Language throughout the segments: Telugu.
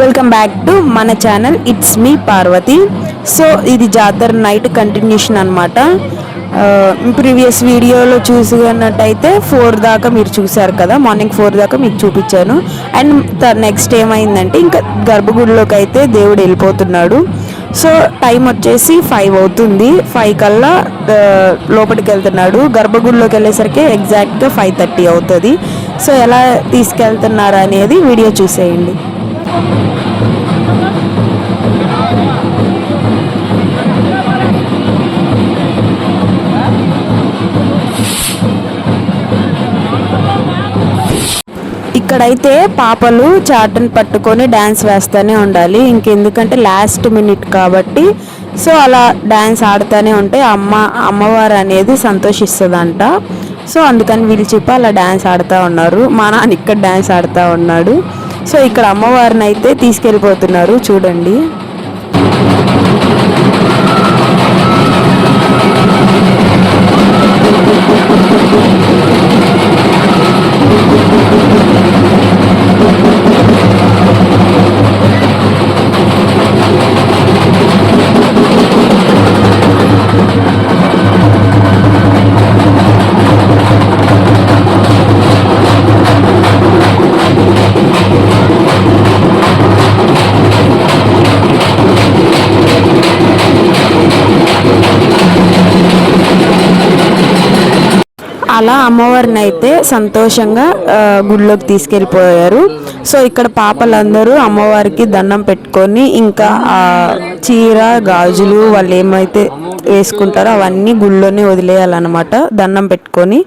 వెల్కమ్ బ్యాక్ టు మన channel it's me Parvathi so ఇది జాతర నైట్ కంటిన్యూషన్ అనమాట ప్రీవియస్ వీడియోలో చూసుకున్నట్టయితే ఫోర్ దాకా మీరు చూశారు కదా. మార్నింగ్ ఫోర్ దాకా మీకు చూపించాను. అండ్ నెక్స్ట్ ఏమైందంటే ఇంకా గర్భగుడిలోకి అయితే దేవుడు వెళ్ళిపోతున్నాడు. సో టైం వచ్చేసి ఫైవ్ అవుతుంది. ఫైవ్ కల్లా లోపలికి వెళ్తున్నాడు. గర్భగుడిలోకి వెళ్ళేసరికి ఎగ్జాక్ట్గా ఫైవ్ థర్టీ అవుతుంది. సో ఎలా తీసుకెళ్తున్నారు అనేది వీడియో చూసేయండి. ఇక్కడైతే పాపలు చాటను పట్టుకొని డ్యాన్స్ వేస్తూనే ఉండాలి. ఇంకెందుకంటే లాస్ట్ మినిట్ కాబట్టి. సో అలా డ్యాన్స్ ఆడుతూనే ఉంటే అమ్మ అమ్మవారు అనేది సంతోషిస్తుందంట. సో అందుకని వీళ్ళు చెప్పి అలా డ్యాన్స్ ఆడుతూ ఉన్నారు. మా నాన్న ఇక్కడ డ్యాన్స్ ఆడుతూ ఉన్నాడు. సో ఇక్కడ అమ్మవారిని అయితే తీసుకెళ్ళిపోతున్నారు చూడండి. అలా అమ్మవారిని అయితే సంతోషంగా గుళ్ళోకి గుడిలోకి తీసుకెళ్ళిపోయారు. సో ఇక్కడ పాపలందరూ అమ్మవారికి దండం పెట్టుకొని ఇంకా ఆ చీర గాజులు వాళ్ళు ఏమైతే వేసుకుంటారో అవన్నీ గుళ్ళోనే వదిలేయాలన్నమాట. దండం పెట్టుకొని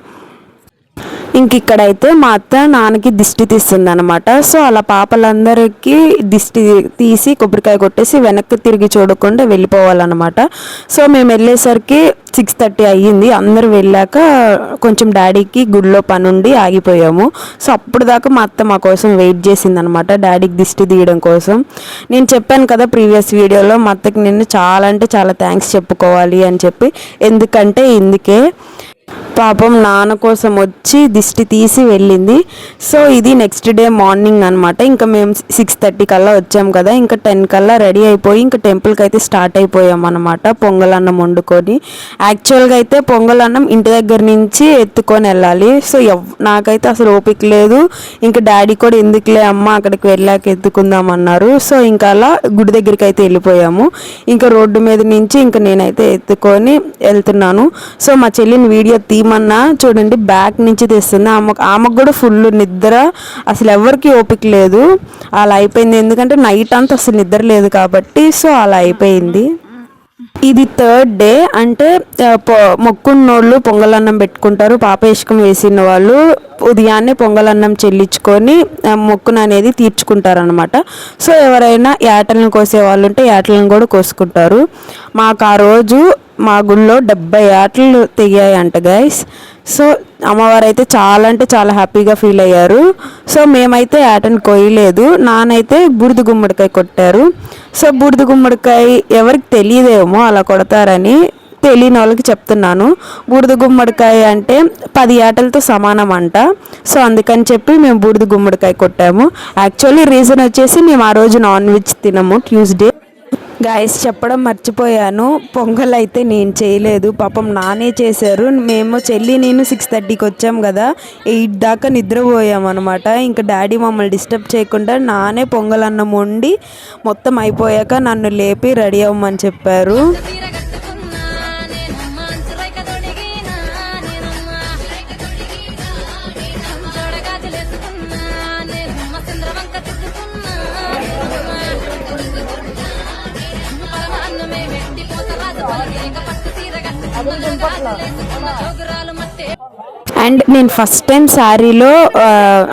ఇంక ఇక్కడైతే మా అత్త నాన్నకి దిష్టి తీస్తుంది అనమాట సో అలా పాపలందరికీ దిష్టి తీసి కొబ్బరికాయ కొట్టేసి వెనక్కి తిరిగి చూడకుండా వెళ్ళిపోవాలన్నమాట. సో మేము వెళ్ళేసరికి సిక్స్ థర్టీ అయ్యింది. అందరూ వెళ్ళాక కొంచెం డాడీకి గుడిలో పని ఉండి ఆగిపోయాము. సో అప్పుడు దాకా మా అత్త మా కోసం వెయిట్ చేసింది అనమాట డాడీకి దిష్టి తీయడం కోసం. నేను చెప్పాను కదా ప్రీవియస్ వీడియోలో మా అత్తకి నేను చాలా అంటే చాలా థ్యాంక్స్ చెప్పుకోవాలి అని చెప్పి. ఎందుకంటే ఇందుకే పాపం నాన్న కోసం వచ్చి దిష్టి తీసి వెళ్ళింది. సో ఇది నెక్స్ట్ డే మార్నింగ్ అనమాట ఇంకా మేము సిక్స్ థర్టీ కల్లా వచ్చాం కదా. ఇంకా టెన్ కల్లా రెడీ అయిపోయి ఇంకా టెంపుల్కి అయితే స్టార్ట్ అయిపోయాం అనమాట పొంగల్ అన్నం వండుకొని. యాక్చువల్గా అయితే పొంగల్ అన్నం ఇంటి దగ్గర నుంచి ఎత్తుకొని వెళ్ళాలి. సో ఎవ్- నాకైతే అసలు ఓపిక లేదు. ఇంకా డాడీ కూడా ఎందుకులే అమ్మ అక్కడికి వెళ్ళాక ఎత్తుకుందాం అన్నారు. సో ఇంకా అలా గుడి దగ్గరికి అయితే వెళ్ళిపోయాము. ఇంకా రోడ్డు మీద నుంచి ఇంకా నేనైతే ఎత్తుకొని వెళ్తున్నాను. సో మా చెల్లిని వీడియో తీయమన్నా చూడండి బ్యాక్ నుంచి తీస్తుంది. ఆమె ఆమెకు కూడా ఫుల్ నిద్ర అసలు ఎవరికి ఓపిక లేదు. అలా అయిపోయింది. ఎందుకంటే నైట్ అంతా అసలు నిద్ర లేదు కాబట్టి సో అలా అయిపోయింది. ఇది థర్డ్ డే అంటే మొక్కున్నోళ్ళు పొంగలన్నం పెట్టుకుంటారు. పాపేషకం వేసిన వాళ్ళు ఉదయాన్నే పొంగలన్నం చెల్లించుకొని మొక్కున మొక్కును అనేది తీర్చుకుంటారు అనమాట సో ఎవరైనా యాటలను కోసే వాళ్ళు ఉంటే యాటలను కూడా కోసుకుంటారు. మాకు ఆ రోజు మా గుళ్ళో డెబ్బై ఆటలు తెగాయంట గైస్ సో అమ్మవారు అయితే చాలా అంటే చాలా హ్యాపీగా ఫీల్ అయ్యారు. సో మేమైతే ఆటను కొయ్యలేదు. నానైతే బూడిద గుమ్మడికాయ కొట్టారు. సో బూడిద గుమ్మడికాయ ఎవరికి తెలియదేమో అలా కొడతారని తెలియని వాళ్ళకి చెప్తున్నాను. బూడిద గుమ్మడికాయ అంటే పది ఆటలతో సమానం అంట. సో అందుకని చెప్పి మేము బూడిద గుమ్మడికాయ కొట్టాము. యాక్చువల్లీ రీజన్ వచ్చేసి మేము ఆ రోజు నాన్ వెజ్ తినము ట్యూస్డే గాయస్ చెప్పడం మర్చిపోయాను. పొంగల్ అయితే నేను చేయలేదు. పాపం నానే చేశారు. మేము చెల్లి నేను సిక్స్ థర్టీకి వచ్చాం కదా. ఎయిట్ దాకా నిద్రపోయామన్నమాట ఇంకా డాడీ మమ్మల్ని డిస్టర్బ్ చేయకుండా నానే పొంగల్ అన్నం వండి మొత్తం అయిపోయాక నన్ను లేపి రెడీ అవ్వమని చెప్పారు. అండ్ నేను ఫస్ట్ టైం శారీలో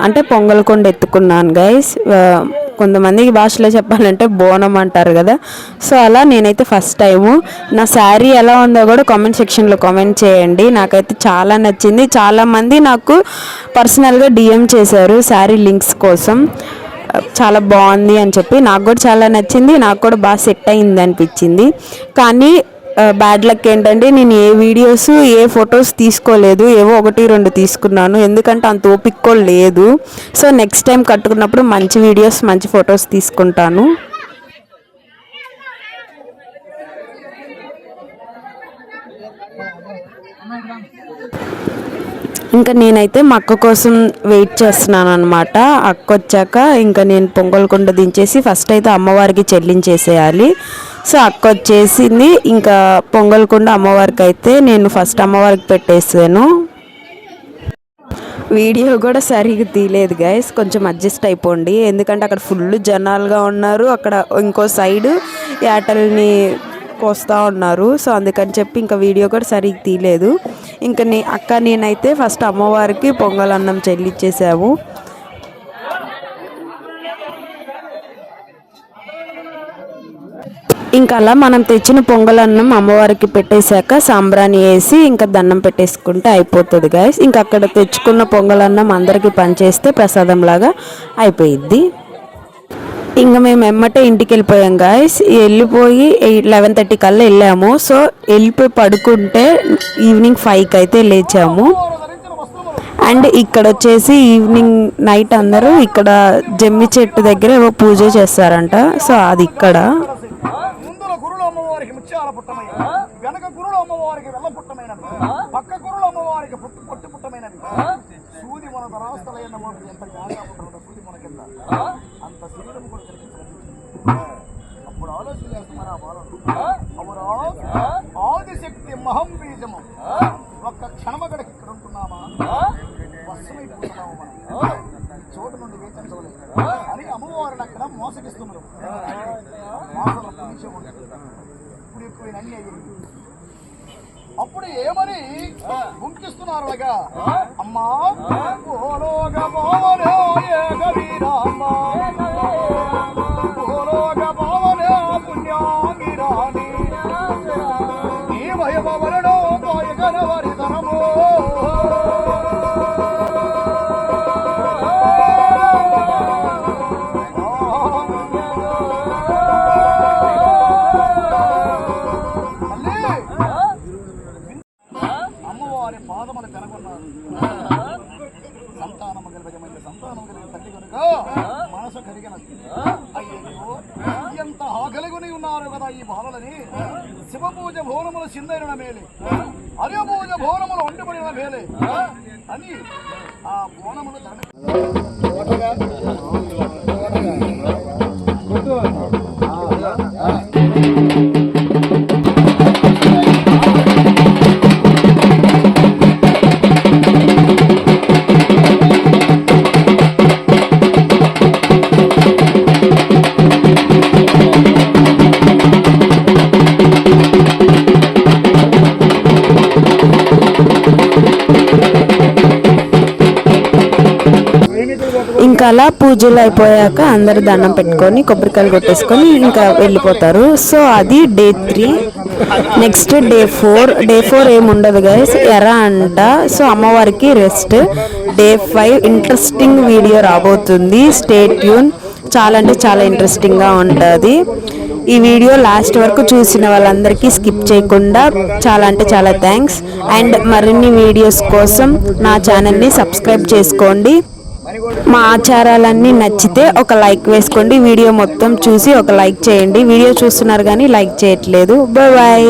అంటే పొంగల్ కొండ ఎత్తుకున్నాను గైస్ కొంతమందికి భాషలో చెప్పాలంటే బోనం అంటారు కదా. సో అలా నేనైతే ఫస్ట్ టైము. నా శారీ ఎలా ఉందో కూడా కామెంట్ సెక్షన్లో కామెంట్ చేయండి. నాకైతే చాలా నచ్చింది. చాలామంది నాకు పర్సనల్గా డిఎం చేశారు శారీ లింక్స్ కోసం. చాలా బాగుంది అని చెప్పి. నాకు కూడా చాలా నచ్చింది. నాకు కూడా బాగా సెట్ అయింది అనిపించింది. కానీ బ్యాడ్ లక్ ఏంటంటే నేను ఏ వీడియోస్ ఏ ఫొటోస్ తీసుకోలేదు ఏవో ఒకటి రెండు తీసుకున్నాను. ఎందుకంటే అంత ఓపిక లేదు. సో నెక్స్ట్ టైం కట్టుకున్నప్పుడు మంచి వీడియోస్ మంచి ఫొటోస్ తీసుకుంటాను. ఇంకా నేనైతే మా అక్క కోసం వెయిట్ చేస్తున్నాను అనమాట అక్క వచ్చాక ఇంకా నేను పొంగల్ కుండ దించేసి ఫస్ట్ అయితే అమ్మవారికి చెల్లించేసేయాలి. సో అక్క వచ్చేసింది. ఇంకా పొంగల్ కుండ అమ్మవారికి అయితే నేను ఫస్ట్ అమ్మవారికి పెట్టేసాను. వీడియో కూడా సరిగ్గా తీయలేదు గైస్ కొంచెం అడ్జస్ట్ అయిపోండి. ఎందుకంటే అక్కడ ఫుల్ జనాలుగా ఉన్నారు. అక్కడ ఇంకో సైడ్ యాటల్ని కోస్తూ ఉన్నారు. సో అందుకని చెప్పి ఇంకా వీడియో కూడా సరిగ్గా తీయలేదు. ఇంకా నే అక్క నేనైతే ఫస్ట్ అమ్మవారికి పొంగల్ అన్నం చెల్లించేసాము ఇంకా అలా మనం తెచ్చిన పొంగల్ అన్నం అమ్మవారికి పెట్టేశాక సాంబ్రాణి వేసి ఇంకా దండం పెట్టేసుకుంటే అయిపోతుంది గాయస్ ఇంకా అక్కడ తెచ్చుకున్న పొంగల్ అన్నం అందరికీ పనిచేస్తే ప్రసాదం లాగా అయిపోయిద్ది. ఇంకా మేము ఎమ్మటే ఇంటికి వెళ్ళిపోయాం గాయస్ వెళ్ళిపోయి లెవెన్ థర్టీ కల్లా వెళ్ళాము. సో వెళ్ళిపోయి పడుకుంటే ఈవినింగ్ ఫైవ్కి అయితే లేచాము. అండ్ ఇక్కడ వచ్చేసి ఈవినింగ్ నైట్ అందరూ ఇక్కడ జమ్మి చెట్టు దగ్గర ఏవో పూజ చేస్తారంట. సో అది ఇక్కడ. గురుడు అమ్మవారికి ముత్యాల పుట్టమైన వెనక గురుడు అమ్మవారికి వెళ్ళ పుట్టమైన పక్క ఒక్క క్షణమగడికి ఇక్కడ ఉంటున్నామా మనం? ఈ చోటు నుండి వేచించవలేదు అని అమ్మవారిని అక్కడ మోసగిస్తున్నారు. మాటలు పులిచేవాడు. ఇప్పుడు ఎక్కువ అన్ని అప్పుడు ఏమని? గుంకిస్తున్నారు అలాగా? అమ్మా కనుక మనసు కరిగినది అయ్యో ఎంత ఆకలిగొని ఉన్నారు కదా ఈ బాలలని. శివపూజ భోనములు భవనములు చిందైన మేలే. అదే భోనములు వండిపడిన మేలే. అని ఆ భోనములు తన అలా పూజలు అయిపోయాక అందరు దండం పెట్టుకొని కొబ్బరికాయలు కొట్టేసుకొని ఇంకా వెళ్ళిపోతారు. సో అది day three next day four. Day four ఏముండదు గైస్ ఎరా అంట. సో అమ్మవారికి rest day five interesting video రాబోతుంది. స్టే ట్యూన్ చాలా అంటే చాలా ఇంట్రెస్టింగ్గా ఉంటుంది. ఈ వీడియో లాస్ట్ వరకు చూసిన వాళ్ళందరికీ స్కిప్ చేయకుండా చాలా అంటే చాలా థ్యాంక్స్ అండ్ మరిన్ని వీడియోస్ కోసం నా ఛానల్ని సబ్స్క్రైబ్ చేసుకోండి. మా ఆచారాలన్నీ నచ్చితే ఒక లైక్ వేసుకోండి. వీడియో మొత్తం చూసి ఒక లైక్ చేయండి. వీడియో చూస్తున్నారు కానీ లైక్ చేయట్లేదు. Bye bye.